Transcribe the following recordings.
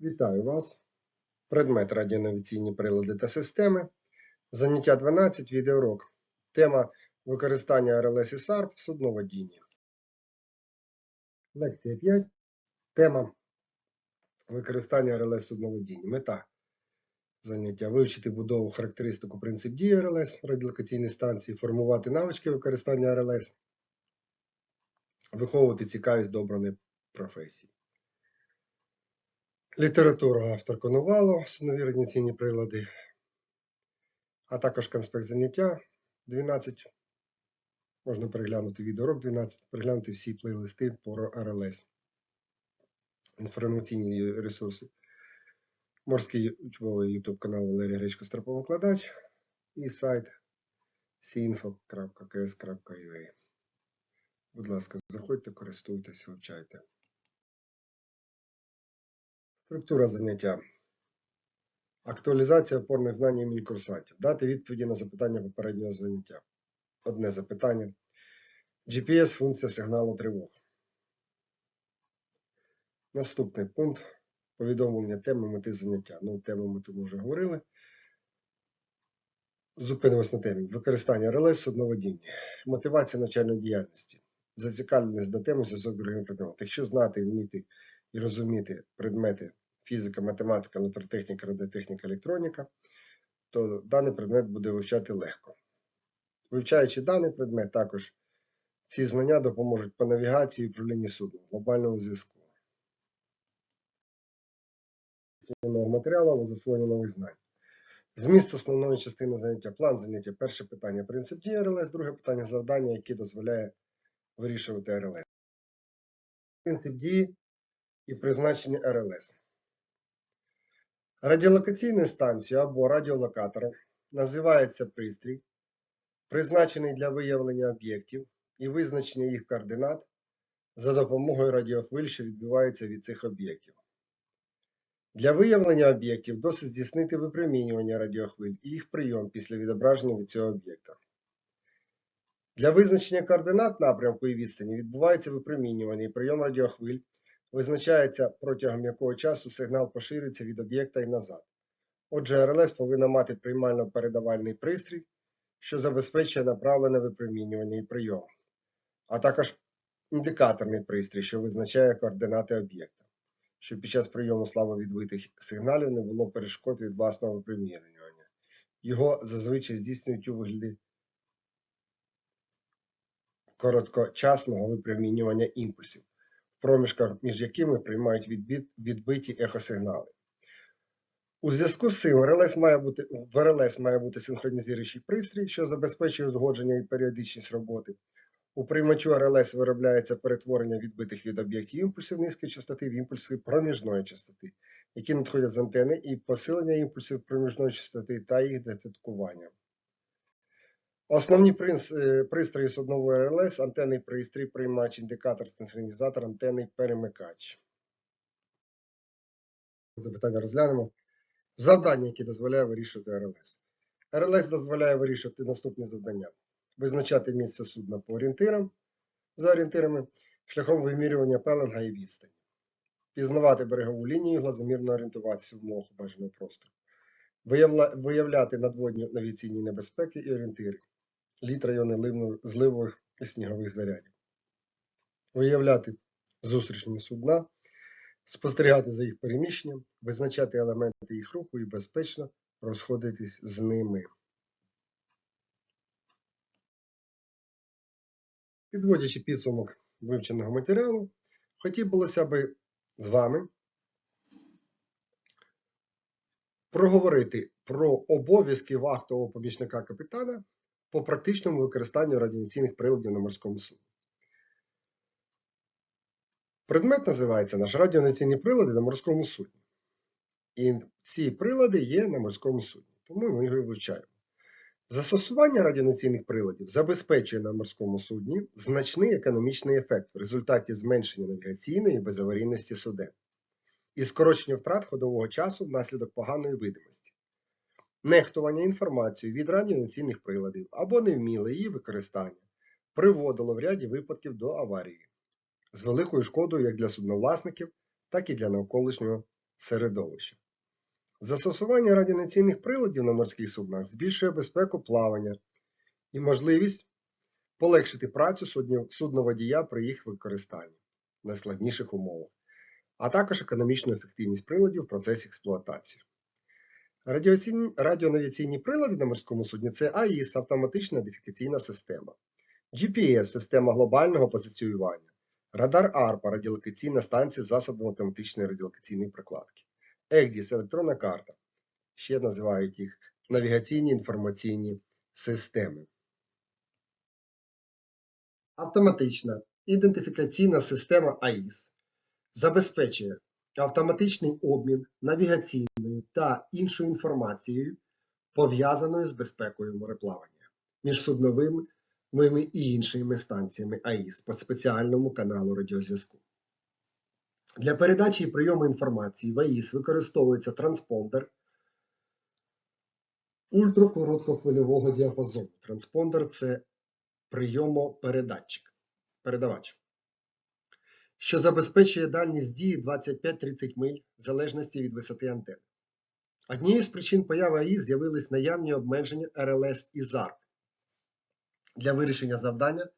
Вітаю вас. Предмет радіонавіційні прилади та системи. Заняття 12, відеоурок. Тема використання РЛС і SARP в судноводінні. Лекція 5. Тема використання РЛС в судноводінні. Мета заняття вивчити будову, характеристику, принцип дії РЛС радіолокаційної станції, формувати навички використання РЛС, виховувати цікавість до обраної професії. Література автор Конувало, суднові радіаційні прилади, а також конспект заняття 12. Можна переглянути відеоурок 12, переглянути всі плейлисти по РЛС, інформаційні ресурси. Морський учбовий YouTube канал Валерій Гречко Строповикладач і сайт sinfo.ks.ua. Будь ласка, заходьте, користуйтесь, вивчайте. Структура заняття. Актуалізація опорних знань імені курсантів. Дати відповіді на запитання попереднього заняття. Одне запитання. GPS функція сигналу тривог. Наступний пункт. Повідомлення теми мети заняття. Ну, тему ми тому вже говорили. Зупинимось на темі. Використання РЛС судноводіння. Мотивація навчальної діяльності. Зацікавленість до теми зв'язок другим предметом. Якщо знати, вміти і розуміти предмети фізика, математика, електротехніка, радіотехніка, електроніка, то даний предмет буде вивчати легко. Вивчаючи даний предмет, також ці знання допоможуть по навігації і управлінні судном, глобальному зв'язку. Матеріалу або засвоєння нових знань. Зміст основної частини заняття. План заняття. Перше питання принцип дії РЛС, друге питання завдання, яке дозволяє вирішувати РЛС. Принцип дії і призначення РЛС. Радіолокаційною станцією або радіолокатором називається пристрій, призначений для виявлення об'єктів і визначення їх координат за допомогою радіохвиль, що відбиваються від цих об'єктів. Для виявлення об'єктів досить здійснити випромінювання радіохвиль і їх прийом після відображення від цього об'єкта. Для визначення координат напрямку і відстані відбувається випромінювання і прийом радіохвиль визначається протягом якого часу сигнал поширюється від об'єкта і назад. Отже, РЛС повинна мати приймально-передавальний пристрій, що забезпечує направлене випромінювання і прийом, а також індикаторний пристрій, що визначає координати об'єкта, щоб під час прийому слабовідбитих сигналів не було перешкод від власного випромінювання. Його зазвичай здійснюють у вигляді короткочасного випромінювання імпульсів проміжках між якими приймають відбит, відбиті ехосигнали. У зв'язку з цим РЛС має бути, в РЛС має бути синхронізуючий пристрій, що забезпечує узгодження і періодичність роботи. У приймачу РЛС виробляється перетворення відбитих від об'єктів імпульсів низької частоти в імпульси проміжної частоти, які надходять з антени, і посилення імпульсів проміжної частоти та їх детектування. Основні е, пристрої суднової РЛС антенний пристрій, приймач, індикатор, синхронізатор, антенний перемикач. Запитання розглянемо. Завдання, яке дозволяє вирішувати РЛС. РЛС дозволяє вирішувати наступні завдання: визначати місце судна по орієнтирам за орієнтирами, шляхом вимірювання пеленга і відстані, пізнавати берегову лінію, глазомірно орієнтуватися в умовах обмеженого простору, виявляти надводні навіційні небезпеки і орієнтири літ райони зливових і снігових зарядів, виявляти зустрічні судна, спостерігати за їх переміщенням, визначати елементи їх руху і безпечно розходитись з ними. Підводячи підсумок вивченого матеріалу, хотілося би з вами проговорити про обов'язки вахтового помічника капітана по практичному використанню радіаційних приладів на морському судні. Предмет називається наш радіонаційні прилади на морському судні. І ці прилади є на морському судні, тому ми його і вивчаємо. Застосування радіонаційних приладів забезпечує на морському судні значний економічний ефект в результаті зменшення навігаційної безаварійності суден і скорочення втрат ходового часу внаслідок поганої видимості нехтування інформацією від радіонаційних приладів або невміле її використання приводило в ряді випадків до аварії з великою шкодою як для судновласників, так і для навколишнього середовища. Застосування радіонаційних приладів на морських суднах збільшує безпеку плавання і можливість полегшити працю судноводія при їх використанні на складніших умовах, а також економічну ефективність приладів в процесі експлуатації. Радіонавігаційні прилади на морському судні це АІС, автоматична ідентифікаційна система, GPS, система глобального позиціювання, радар ARPA, радіолокаційна станція з засобом автоматичної радіолокаційної прокладки, EGDIS, електронна карта, ще називають їх навігаційні інформаційні системи. Автоматична ідентифікаційна система АІС забезпечує автоматичний обмін навігаційною та іншою інформацією, пов'язаною з безпекою мореплавання між судновими і іншими станціями АІС по спеціальному каналу радіозв'язку. Для передачі і прийому інформації в АІС використовується транспондер ультракороткохвильового діапазону. Транспондер це прийомопередатчик, передавач, що забезпечує дальність дії 25-30 миль в залежності від висоти антени. Однією з причин появи АІС з'явились наявні обмеження РЛС і ЗАРП для вирішення завдання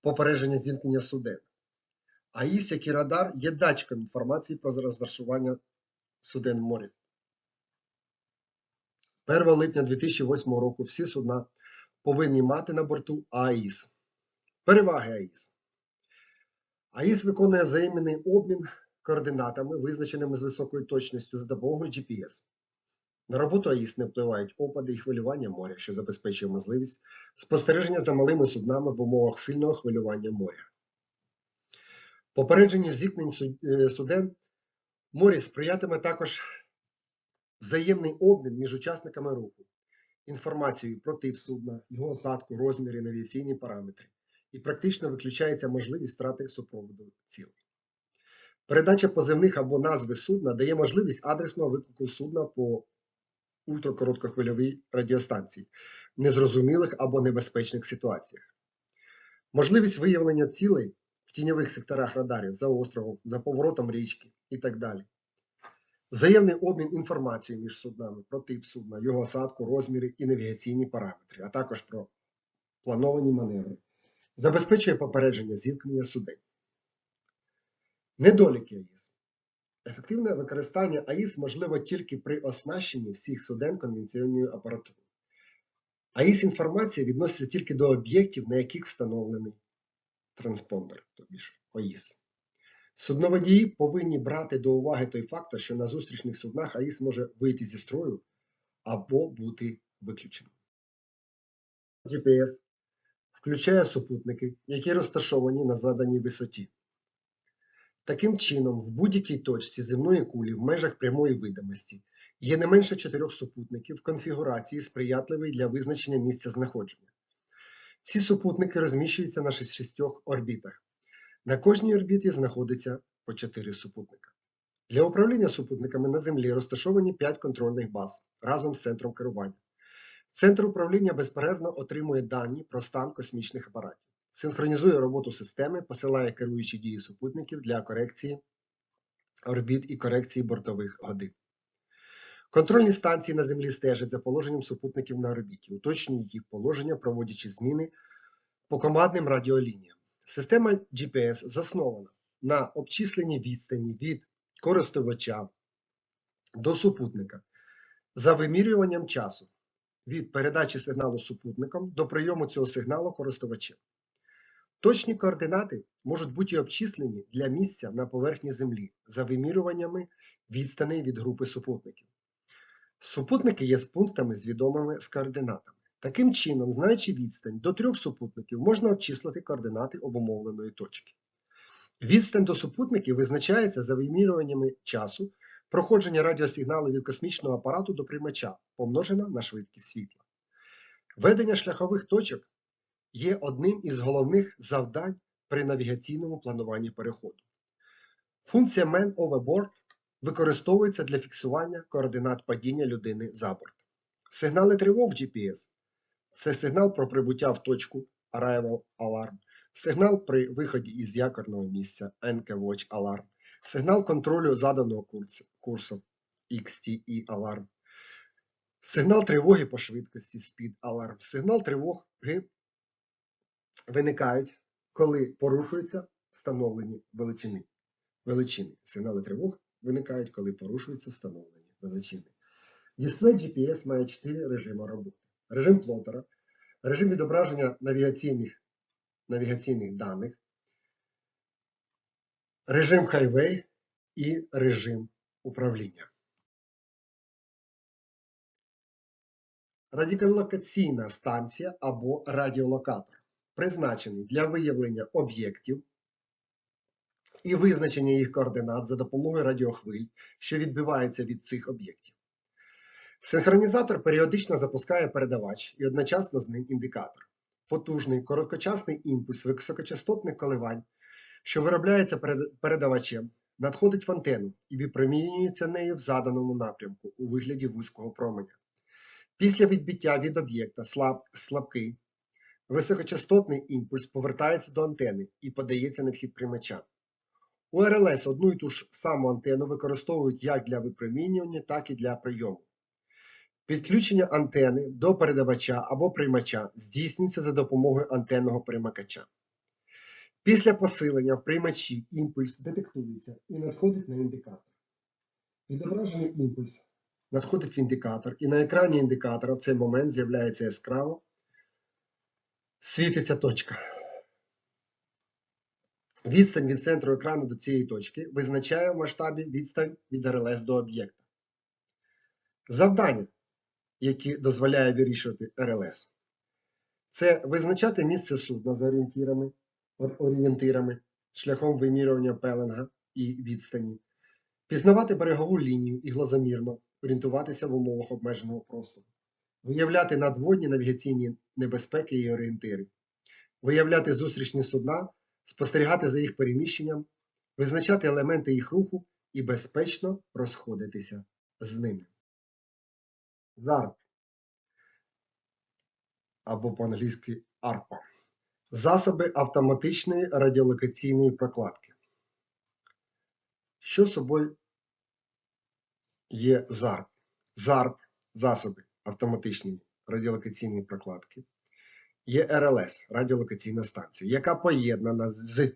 попередження зіткнення суден. АІС, як і радар, є датчиком інформації про розташування суден в морі. 1 липня 2008 року всі судна повинні мати на борту АІС. Переваги АІС. АІС виконує взаємний обмін координатами, визначеними з високою точністю за допомогою GPS. На роботу АІС не впливають опади і хвилювання моря, що забезпечує можливість спостереження за малими суднами в умовах сильного хвилювання моря. Попередження зіткнень е, суден морі сприятиме також взаємний обмін між учасниками руху, інформацією про тип судна, його осадку, розміри, навігаційні параметри, і практично виключається можливість втрати супроводу цілей. Передача позивних або назви судна дає можливість адресного виклику судна по ультракороткохвильовій радіостанції в незрозумілих або небезпечних ситуаціях. Можливість виявлення цілей в тіньових секторах радарів за островом, за поворотом річки і так далі. Взаємний обмін інформацією між суднами про тип судна, його осадку, розміри і навігаційні параметри, а також про плановані маневри, забезпечує попередження зіткнення суден. Недоліки АІС. Ефективне використання АІС можливо тільки при оснащенні всіх суден конвенційною апаратурою. АІС інформація відноситься тільки до об'єктів, на яких встановлений транспондер, тобі ж ОІС. Судноводії повинні брати до уваги той фактор, що на зустрічних суднах АІС може вийти зі строю або бути виключеним. GPS включає супутники, які розташовані на заданій висоті. Таким чином, в будь-якій точці земної кулі в межах прямої видимості є не менше чотирьох супутників в конфігурації, сприятливої для визначення місця знаходження. Ці супутники розміщуються на шістьох орбітах. На кожній орбіті знаходиться по 4 супутника. Для управління супутниками на Землі розташовані 5 контрольних баз разом з центром керування. Центр управління безперервно отримує дані про стан космічних апаратів, синхронізує роботу системи, посилає керуючі дії супутників для корекції орбіт і корекції бортових годин. Контрольні станції на Землі стежать за положенням супутників на орбіті, уточнюють їх положення, проводячи зміни по командним радіолініям. Система GPS заснована на обчисленні відстані від користувача до супутника за вимірюванням часу від передачі сигналу супутником до прийому цього сигналу користувачем. Точні координати можуть бути обчислені для місця на поверхні Землі за вимірюваннями відстаней від групи супутників. Супутники є з пунктами з відомими з координатами. Таким чином, знаючи відстань до трьох супутників, можна обчислити координати обумовленої точки. Відстань до супутників визначається за вимірюваннями часу проходження радіосигналу від космічного апарату до приймача, помножена на швидкість світла. Ведення шляхових точок є одним із головних завдань при навігаційному плануванні переходу. Функція Man Overboard використовується для фіксування координат падіння людини за борт. Сигнали тривог в GPS це сигнал про прибуття в точку Arrival Alarm, сигнал при виході із якорного місця Anchor Watch Alarm, сигнал контролю заданого курсу, XTE Alarm, сигнал тривоги по швидкості Speed Alarm, сигнал тривоги виникають, коли порушуються встановлені величини. величини. Сигнали тривог виникають, коли порушуються встановлені величини. Дисплей GPS має 4 режими роботи. Режим плотера, режим відображення навігаційних, навігаційних даних, режим хайвей і режим управління. Радіолокаційна станція або радіолокатор призначений для виявлення об'єктів і визначення їх координат за допомогою радіохвиль, що відбиваються від цих об'єктів. Синхронізатор періодично запускає передавач і одночасно з ним індикатор. Потужний короткочасний імпульс високочастотних коливань, що виробляється передавачем, надходить в антенну і випромінюється нею в заданому напрямку у вигляді вузького променя. Після відбиття від об'єкта слаб, слабкий високочастотний імпульс повертається до антени і подається на вхід приймача. У РЛС одну і ту ж саму антенну використовують як для випромінювання, так і для прийому. Підключення антени до передавача або приймача здійснюється за допомогою антенного перемикача. Після посилення в приймачі імпульс детектується і надходить на індикатор. Відображений імпульс надходить в індикатор, і на екрані індикатора в цей момент з'являється яскраво світиться точка. Відстань від центру екрану до цієї точки визначає в масштабі відстань від РЛС до об'єкта. Завдання, які дозволяє вирішувати РЛС, це визначати місце судна за орієнтирами, ор- орієнтирами шляхом вимірювання пеленга і відстані, пізнавати берегову лінію і глазомірно орієнтуватися в умовах обмеженого простору, виявляти надводні навігаційні небезпеки і орієнтири, виявляти зустрічні судна, спостерігати за їх переміщенням, визначати елементи їх руху і безпечно розходитися з ними. ЗАРП або по-англійськи ARPA. Засоби автоматичної радіолокаційної прокладки. Що собою є ЗАРП? ЗАРП засоби автоматичної радіолокаційної прокладки. Є РЛС радіолокаційна станція, яка поєднана з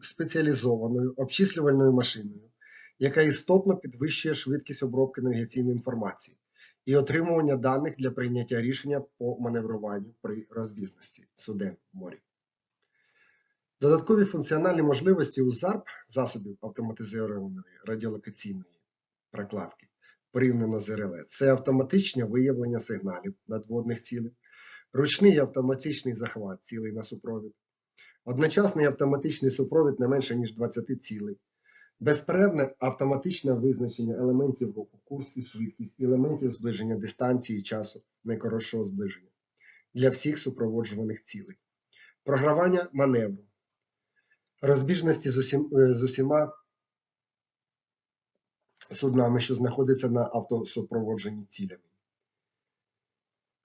спеціалізованою обчислювальною машиною, яка істотно підвищує швидкість обробки навігаційної інформації і отримування даних для прийняття рішення по маневруванню при розбіжності суден в морі. Додаткові функціональні можливості у ЗАРП засобів автоматизованої радіолокаційної прокладки порівняно з РЛС це автоматичне виявлення сигналів надводних цілей, ручний автоматичний захват цілей на супровід, одночасний автоматичний супровід не менше ніж 20 цілей, безперервне автоматичне визначення елементів руху, курс і швидкість, елементів зближення дистанції і часу найкоротшого зближення для всіх супроводжуваних цілей, програвання маневру, розбіжності з, усім, е, з усіма суднами, що знаходяться на автосупроводженні цілями.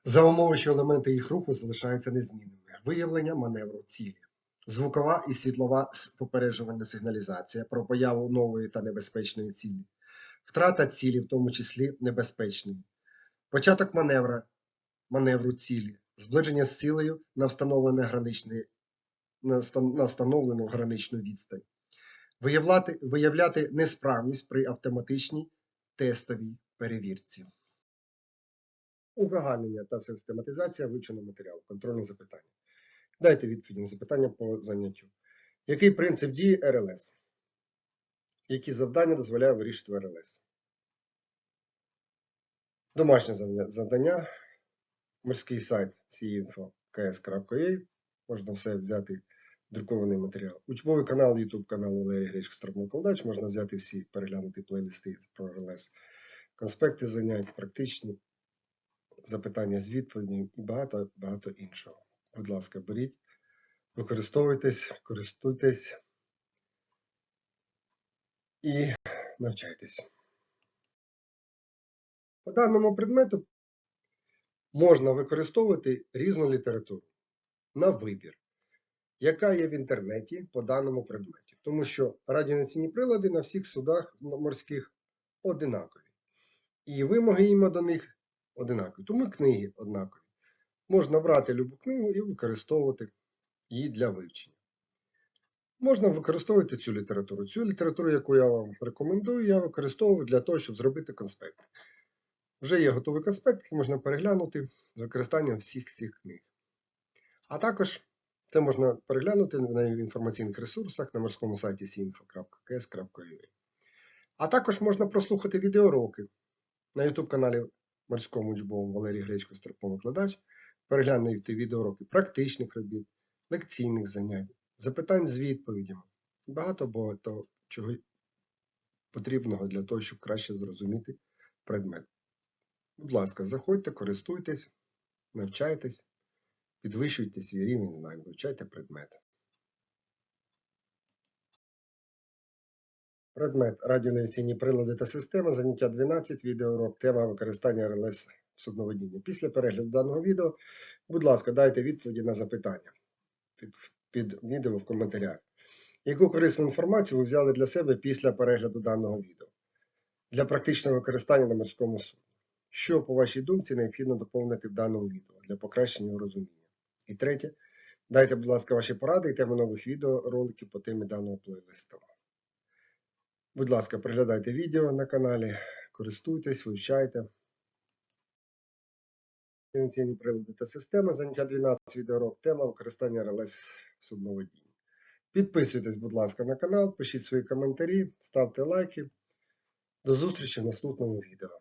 За умови, що елементи їх руху залишаються незмінними. Виявлення маневру цілі. Звукова і світлова попереджувальна сигналізація про появу нової та небезпечної цілі. Втрата цілі, в тому числі небезпечної. Початок маневра, маневру цілі. Зближення з цілею на встановлене граничне, на встановлену граничну відстань. Виявляти, виявляти несправність при автоматичній тестовій перевірці. Узагальнення та систематизація вивченого матеріалу. Контрольне запитання. Дайте відповідь на запитання по заняттю. Який принцип дії РЛС? Які завдання дозволяє вирішити РЛС? Домашнє завдання. Морський сайт cinfo.ks.ua. Можна все взяти друкований матеріал. Учбовий канал, YouTube канал Валерій Гречко Стромокладач. Можна взяти всі переглянути плейлисти про РЛС, конспекти занять, практичні запитання з відповідями і багато багато іншого. Будь ласка, беріть, використовуйтесь, користуйтесь і навчайтесь. По даному предмету можна використовувати різну літературу на вибір, яка є в інтернеті по даному предмету. тому що радіонаційні прилади на всіх судах морських одинакові. І вимоги їм до них одинакові. Тому книги однакові. Можна брати любу книгу і використовувати її для вивчення. Можна використовувати цю літературу. Цю літературу, яку я вам рекомендую, я використовую для того, щоб зробити конспект. Вже є готовий конспект, який можна переглянути з використанням всіх цих книг. А також це можна переглянути на інформаційних ресурсах на морському сайті sinfo.ks.ua. А також можна прослухати відеоуроки на YouTube каналі Морському учбовому Валерій Гречко Строповий викладач, переглянути відеоуроки практичних робіт, лекційних занять, запитань з відповідями. Багато багато чого потрібного для того, щоб краще зрозуміти предмет. Будь ласка, заходьте, користуйтесь, навчайтесь, підвищуйте свій рівень знань, вивчайте предмети. Предмет радіонавіційні прилади та системи, заняття 12, відеоурок, тема використання РЛС в судноводінні. Після перегляду даного відео, будь ласка, дайте відповіді на запитання під, під відео в коментарях. Яку корисну інформацію ви взяли для себе після перегляду даного відео для практичного використання на морському судні? Що, по вашій думці, необхідно доповнити в даному відео для покращення його розуміння? І третє, дайте, будь ласка, ваші поради і теми нових відео роликів по темі даного плейлисту. Будь ласка, приглядайте відео на каналі, користуйтесь, вивчайте. Інформаційні прилади та системи, заняття 12 відеорок, тема використання РЛС в судноводінні. Підписуйтесь, будь ласка, на канал, пишіть свої коментарі, ставте лайки. До зустрічі в наступному відео.